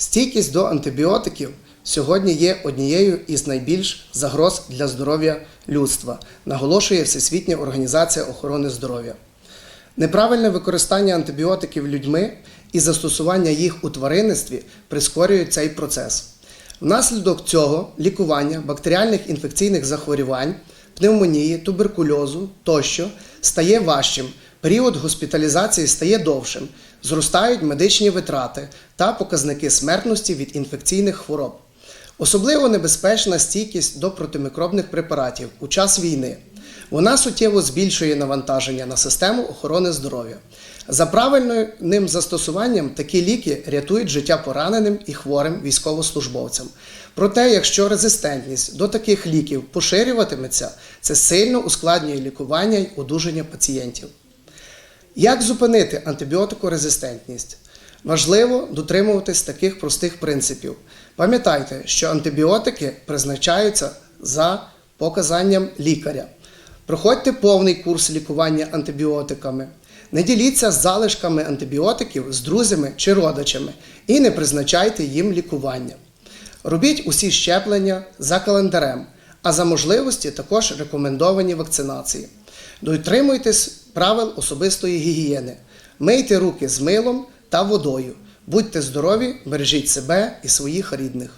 Стійкість до антибіотиків сьогодні є однією із найбільш загроз для здоров'я людства, наголошує Всесвітня організація охорони здоров'я. Неправильне використання антибіотиків людьми і застосування їх у тваринництві прискорюють цей процес. Внаслідок цього лікування бактеріальних інфекційних захворювань, пневмонії, туберкульозу тощо стає важчим, період госпіталізації стає довшим, зростають медичні витрати та показники смертності від інфекційних хвороб. Особливо небезпечна стійкість до протимікробних препаратів у час війни. Вона суттєво збільшує навантаження на систему охорони здоров'я. За правильним застосуванням такі ліки рятують життя пораненим і хворим військовослужбовцям. Проте, якщо резистентність до таких ліків поширюватиметься, це сильно ускладнює лікування й одужання пацієнтів. Як зупинити антибіотикорезистентність? Важливо дотримуватись таких простих принципів. Пам'ятайте, що антибіотики призначаються за показанням лікаря. Проходьте повний курс лікування антибіотиками. Не діліться з залишками антибіотиків з друзями чи родичами і не призначайте їм лікування. Робіть усі щеплення за календарем, а за можливості також рекомендовані вакцинації. Дотримуйтесь правил особистої гігієни. Мийте руки з милом та водою. Будьте здорові, бережіть себе і своїх рідних.